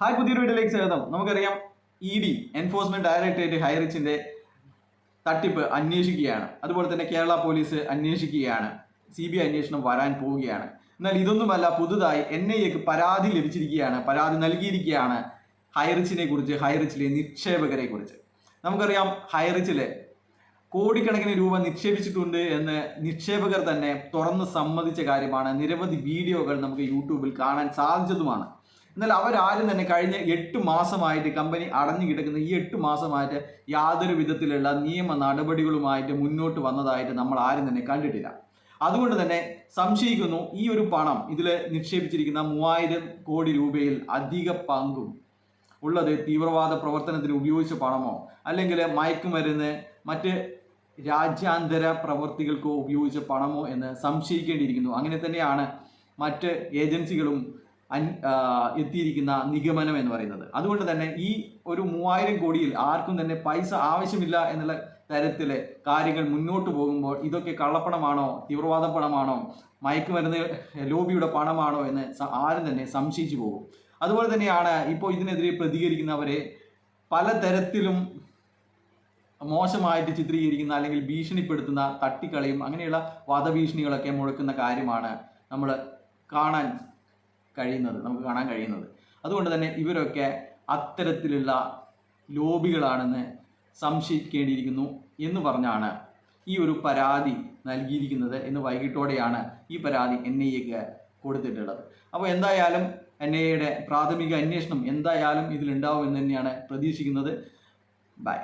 Hi പുതിയൊരു വീഡിയോയിലേക്ക് സ്വാഗതം. നമുക്കറിയാം ഇ ഡി എൻഫോഴ്സ്മെന്റ് ഡയറക്ടറേറ്റ് ഹൈറിച്ചിന്റെ തട്ടിപ്പ് അന്വേഷിക്കുകയാണ്. അതുപോലെ തന്നെ കേരള പോലീസ് അന്വേഷിക്കുകയാണ്. സി ബി ഐ അന്വേഷണം വരാൻ പോവുകയാണ്. എന്നാൽ ഇതൊന്നുമല്ല പുതുതായി എൻ ഐ എക്ക് പരാതി ലഭിച്ചിരിക്കുകയാണ്. പരാതി നൽകിയിരിക്കുകയാണ് ഹൈറിച്ചിനെ കുറിച്ച് ഹൈറിച്ചിലെ നിക്ഷേപകരെ കുറിച്ച്. നമുക്കറിയാം ഹൈറിച്ചിലെ കോടിക്കണക്കിന് രൂപ നിക്ഷേപിച്ചിട്ടുണ്ട് എന്ന് നിക്ഷേപകർ തന്നെ തുറന്ന് സമ്മതിച്ച കാര്യമാണ്. നിരവധി വീഡിയോകൾ നമുക്ക് യൂട്യൂബിൽ കാണാൻ സാധിച്ചതുമാണ്. എന്നാൽ അവരാരും തന്നെ കഴിഞ്ഞ എട്ട് മാസമായിട്ട് കമ്പനി അടഞ്ഞു കിടക്കുന്ന ഈ എട്ട് മാസമായിട്ട് യാതൊരു വിധത്തിലുള്ള നിയമ നടപടികളുമായിട്ട് മുന്നോട്ട് വന്നതായിട്ട് നമ്മൾ ആരും തന്നെ കണ്ടിട്ടില്ല. അതുകൊണ്ട് തന്നെ സംശയിക്കുന്നു ഈ ഒരു പണം ഇതിൽ നിക്ഷേപിച്ചിരിക്കുന്ന മൂവായിരം കോടി രൂപയിൽ അധിക പങ്കും ഉള്ളത് തീവ്രവാദ പ്രവർത്തനത്തിന് ഉപയോഗിച്ച പണമോ അല്ലെങ്കിൽ മയക്കുമരുന്ന് മറ്റ് രാജ്യാന്തര പ്രവർത്തികൾക്കോ ഉപയോഗിച്ച പണമോ എന്ന് സംശയിക്കേണ്ടിയിരിക്കുന്നു. അങ്ങനെ തന്നെയാണ് മറ്റ് ഏജൻസികളും എത്തിയിരിക്കുന്ന നിഗമനം എന്ന് പറയുന്നത്. അതുകൊണ്ട് തന്നെ ഈ ഒരു മൂവായിരം കോടിയിൽ ആർക്കും തന്നെ പൈസ ആവശ്യമില്ല എന്നുള്ള തരത്തിലെ കാര്യങ്ങൾ മുന്നോട്ട് പോകുമ്പോൾ ഇതൊക്കെ കള്ളപ്പണമാണോ തീവ്രവാദ പണമാണോ മയക്കുമരുന്ന് ലോബിയുടെ പണമാണോ എന്ന് ആരും തന്നെ സംശയിച്ചു പോകും. അതുപോലെ തന്നെയാണ് ഇപ്പോൾ ഇതിനെതിരെ പ്രതികരിക്കുന്നവരെ പലതരത്തിലും മോശമായിട്ട് ചിത്രീകരിക്കുന്ന അല്ലെങ്കിൽ ഭീഷണിപ്പെടുത്തുന്ന തട്ടിക്കളയും അങ്ങനെയുള്ള വധഭീഷണികളൊക്കെ മുഴക്കുന്ന കാര്യമാണ് നമ്മൾ കാണാൻ കഴിയുന്നത് നമുക്ക് കാണാൻ കഴിയുന്നത്. അതുകൊണ്ട് തന്നെ ഇവരൊക്കെ അത്തരത്തിലുള്ള ലോബികളാണെന്ന് സംശയിക്കേണ്ടിയിരിക്കുന്നു എന്ന് പറഞ്ഞാണ് ഈ ഒരു പരാതി നൽകിയിരിക്കുന്നത് എന്ന് വൈകിട്ടോടെയാണ് ഈ പരാതി എൻ ഐ എക്ക് കൊടുത്തിട്ടുള്ളത്. അപ്പോൾ എന്തായാലും എൻ ഐ എയുടെ പ്രാഥമിക അന്വേഷണം എന്തായാലും ഇതിലുണ്ടാവും എന്ന് തന്നെയാണ് പ്രതീക്ഷിക്കുന്നത്. ബൈ.